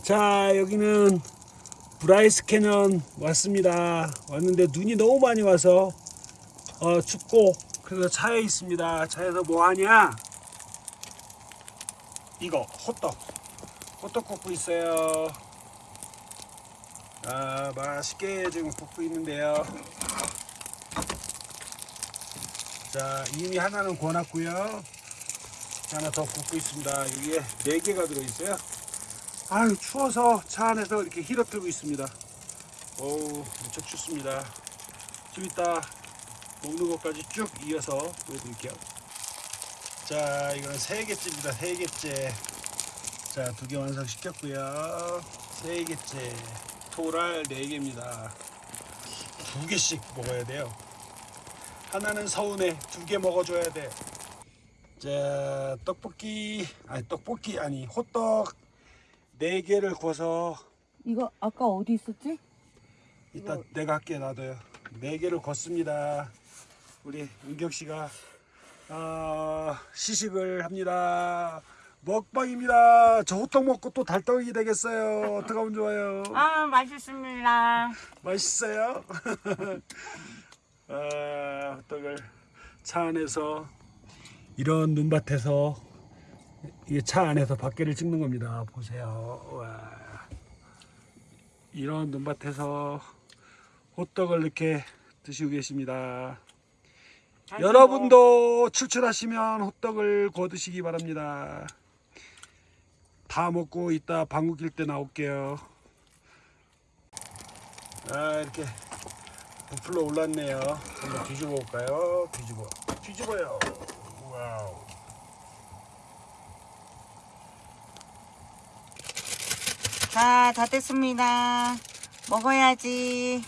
자 여기는 브라이스 캐년 왔습니다. 왔는데 눈이 너무 많이 와서 어, 춥고 그래서 차에 있습니다. 차에서 뭐 하냐? 이거 호떡 호떡 굽고 있어요. 아 맛있게 지금 굽고 있는데요. 자 이미 하나는 구워놨고요. 하나 더 굽고 있습니다. 여기에 네 개가 들어있어요. 아유 추워서 차 안에서 이렇게 히터 틀고 있습니다. 어우 무척 춥습니다. 좀 이따 먹는 것까지 쭉 이어서 보여드릴게요. 자 이거는 세 개째입니다. 세 개째. 자 두 개 완성시켰고요. 세 개째. 토랄 네 개입니다. 두 개씩 먹어야 돼요. 하나는 서운해. 두 개 먹어줘야 돼. 자 떡볶이 아니 떡볶이 아니 호떡 네 개를 구워서 이거 아까 어디 있었지? 이따 내가 할게 놔둬요. 네 개를 걷습니다. 우리 은경 씨가 아, 시식을 합니다. 먹방입니다. 저 호떡 먹고 또 달덩이 되겠어요. 어떻게 하면 좋아요? 아 맛있습니다. 맛있어요? 아, 호떡을 차 안에서 이런 눈밭에서 차 안에서 밖에를 찍는 겁니다. 보세요. 와. 이런 눈밭에서 호떡을 이렇게 드시고 계십니다. 여러분도 출출하시면 호떡을 구워 드시기 바랍니다. 다 먹고 이따 방구 낄 때 나올게요. 아 이렇게 부풀러 올랐네요. 한번 뒤집어 볼까요? 뒤집어. 뒤집어요. 와우. 자, 다 됐습니다. 먹어야지.